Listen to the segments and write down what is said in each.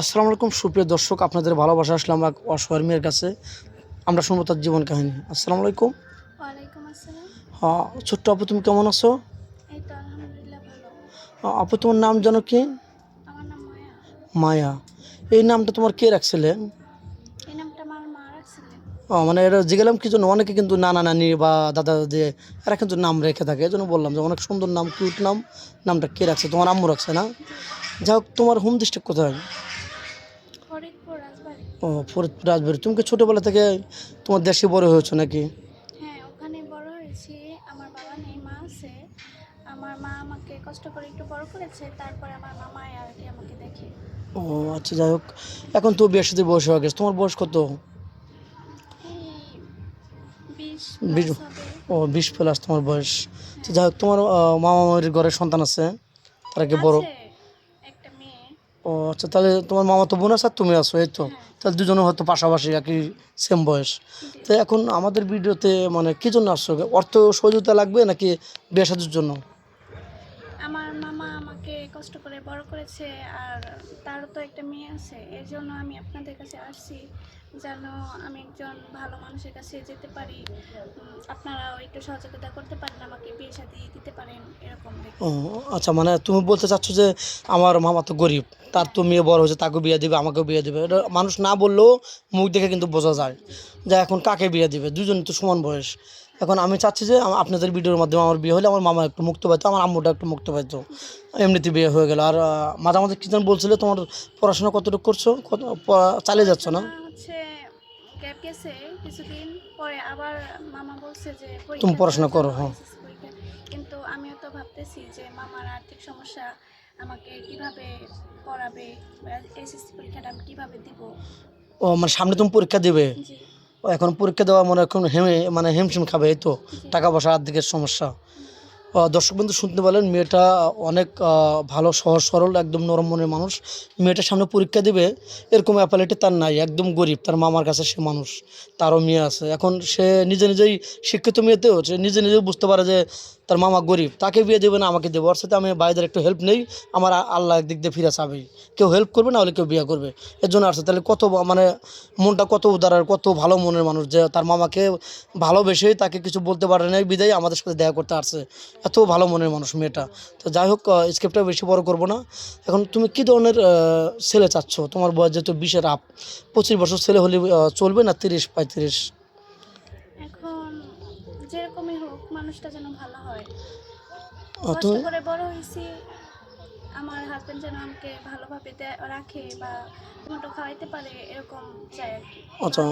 আসসালামু আলাইকুম সুপ্রিয় দর্শক আপনাদের ভালোবাসা আসলাম এক অসহায় মেয়ের কাছে। আমরা শুনব তার জীবন কাহিনী। আসসালামু আলাইকুম। হ্যাঁ ছোট্ট আপু তুমি কেমন আছো? আহ, আপু তোমার নাম জানো কি? মায়া। এই নামটা তোমার কে রাখছিলেন ও মানে এটা জিগেলাম কি জন্য? অনেকে কিন্তু নানা নানি বা দাদা দাদি এরা কিন্তু নাম রেখে থাকে। এই জন্য বললাম যে অনেক সুন্দর নাম কিউট নাম নামটা কে রাখছে? তোমার আম্মু রাখছে না? যাই হোক তোমার হোম ডিস্ট্রিক্ট কোথায়? ও ফরিদপুর রাজবাড়ি। তুমি কি ছোটোবেলা থেকে তোমার দেশে বড় হয়েছো নাকি? হ্যাঁ ওখানে বড় হয়েছি। আমার বাবা নেই মা আছে। আমার মা আমাকে কষ্ট করে একটু বড় করেছে তারপরে আমার মামা আর কি আমাকে দেখে। ও আচ্ছা যাই হোক। এখন তো বিয়ের সাথে বয়স হয়ে গেছে। তোমার বয়স কত? বিশ ও বিশ প্লাস তোমার বয়স। তো যাই হোক তোমার মামা মামির ঘরে সন্তান আছে। তারা কি বড়? ও আচ্ছা তাহলে তোমার মামা তো বোন আছে আর তুমি আছো, এই তো। তাহলে দুজনে হয়তো পাশাপাশি একই সেম বয়স। তো এখন আমাদের ভিডিওতে মানে কী জন্য আসছো? অর্থ সহযোগিতা লাগবে নাকি বিয়ে জন্য? আমার মামা আমাকে কষ্ট করে বড় করেছে, আর তারও তো একটা মেয়ে আছে এর জন্য আমি আপনাদের কাছে আসছি। যেন আমি একজন ভালো মানুষের কাছে যেতে পারি। আপনারাও একটু সহযোগিতা করতে পারেন আমাকে বিয়ে সাথে দিতে পারেন এরকম ও আচ্ছা মানে তুমি বলতে চাচ্ছ যে আমার মামা তো গরিব তার তো মেয়ে বড় হয়েছে তাকে বিয়ে দিবে আমাকেও বিয়ে দিবে। এটা মানুষ না বললেও মুখ দেখে কিন্তু বোঝা যায় যে এখন কাকে বিয়ে দিবে দুজন তো সমান বয়স। এখন আমি চাচ্ছি যে আপনাদের ভিডিওর মাধ্যমে আমার বিয়ে হলে আমার মামা একটু মুক্ত পাইতো আমার আম্মুটা একটু মুক্ত পাইতো। এমনিতে বিয়ে হয়ে গেল। আর মাঝে মাঝে কি যেন বলছিলে তোমার পড়াশোনা কতটুকু করছ? কত চালিয়ে যাচ্ছ না? গ্যাপ গেছে কিছুদিন পরে আবার মামা বলছে যে তুমি পড়াশোনা করো, হ্যাঁ। কিন্তু আমিও তো ভাবতেছি যে মামার আর্থিক সমস্যা আমাকে কীভাবে পড়াবে এসএসসি পরীক্ষাটা আমি কীভাবে দিব? ও মানে সামনে তুমি পরীক্ষা দেবে? ও এখন পরীক্ষা দেওয়া মনে হয় এখন হেমে মানে হেমশিম খাবে এই তো। টাকা পয়সা আর্থিকের সমস্যা। দর্শক বন্ধু, শুনতে পেলেন, মেয়েটা অনেক ভালো, সহজ, সরল, একদম নরম মনের মানুষ। মেয়েটার সামনে পরীক্ষা দেবে, এরকম অ্যাপালিটি তার নাই, একদম গরিব, তার মামার কাছে সে মানুষ, তারও মেয়ে আছে। এখন সে নিজে নিজেই শিক্ষিত মেয়েতেও, সে নিজে নিজেও বুঝতে পারে যে তার মামা গরিব, তাকে বিয়ে দেবে না, আমাকে দেবে। ওর সাথে আমি বাইদের একটু হেল্প নেই, আমার আল্লাহ একদিক দিয়ে ফিরে চাবেই কেউ হেল্প করবে, না হলে কেউ বিয়ে করবে। এর জন্য আসছে, তাহলে কত মানে মনটা কত উদার আর কত ভালো মনের মানুষ যে তার মামাকে ভালোবেসেই তাকে কিছু বলতে পারে না বিদায় আমাদের সাথে দেখা করতে আসছে। এত ভালো মনের মানুষ মেয়েটা। তো যাই হোক স্ক্রিপ্টটা বেশি বড় করব না। এখন তুমি কি ধরনের ছেলে চাচ্ছ? তোমার বয়স যেহেতু বিশের আপ পঁচিশ বছর ছেলে হলে চলবে না তিরিশ পঁয়ত্রিশ? এখন যেরকমই হোক মানুষটা যেন ভালো হয়। কষ্ট তুমি করে বড় হয়েছি আমার হাজবেন্ড যেন আমাকে ভালোভাবে রাখে বা টমেটো খাওয়াইতে পারে এরকম চাই আর কি। আচ্ছা।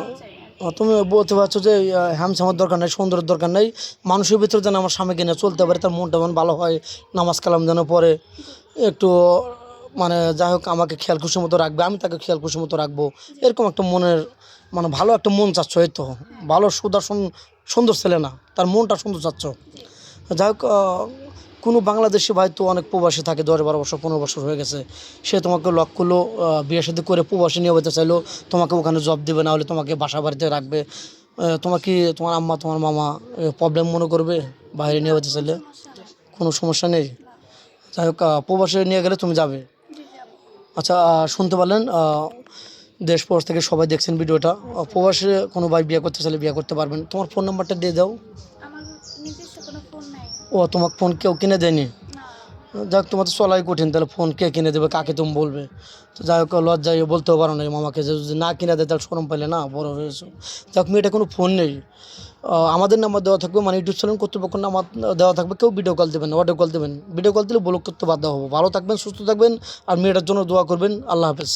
তুমি বলতে পারছ যে হ্যামসামের দরকার নেই সুন্দরের দরকার নেই। মানুষের ভিতরে যেন আমার স্বামীকে নিয়ে চলতে পারে তার মনটা যেন ভালো হয় নামাজ কালাম যেন পড়ে। একটু মানে যাই হোক আমাকে খেয়াল খুশি মতো রাখবে আমি তাকে খেয়াল খুশি মতো রাখব। এরকম একটা মনের মানে ভালো একটা মন চাচ্ছ এই তো। ভালো সুদর্শন সুন্দর ছেলে না তার মনটা সুন্দর চাচ্ছ। যাই হোক কোনো বাংলাদেশি ভাই তো অনেক প্রবাসী থাকে দশ বারো বছর পনেরো বছর হয়ে গেছে। সে তোমাকে লক করল বিয়ে সাথে করে প্রবাসী নিয়ে যেতে চাইলো তোমাকে ওখানে জব দেবে না হলে তোমাকে বাসা বাড়িতে রাখবে। আহ, তোমার আম্মা তোমার মামা প্রবলেম মনে করবে বাইরে নিয়ে যেতে চাইলে? কোনো সমস্যা নেই? যাই হোক প্রবাসে নিয়ে গেলে তুমি যাবে। আচ্ছা শুনতে পারলেন দেশ পর থেকে সবাই দেখছেন ভিডিওটা। প্রবাসে কোনো ভাই বিয়ে করতে চাইলে বিয়ে করতে পারবেন। তোমার ফোন নাম্বারটা দিয়ে দাও। ও তোমার ফোন কেউ কিনে দেয়নি? যাক, তোমার তো চলাই কঠিন, তাহলে ফোন কে কিনে দেবে, কাকে তুমি বলবে? তো যাই হোক, লজ্জায় বলতেও পারো না মামাকে যে, যদি না কিনে দেয়, তাহলে সরম পাইলে না, বড় হয়েছে যাক, মেয়েটা কোনো ফোন নেই। আমাদের নাম্বার দেওয়া থাকবে মানে ইউটিউব চ্যানেল কর্তৃপক্ষ নাম্বার দেওয়া থাকবে, কেউ ভিডিও কল দেবেন অডিও কল দেবেন। ভিডিও কল দিলে ব্লক করতে বাধ্য হব। ভালো থাকবেন, সুস্থ থাকবেন, আর মেয়েটার জন্য দোয়া করবেন। আল্লাহ হাফেজ।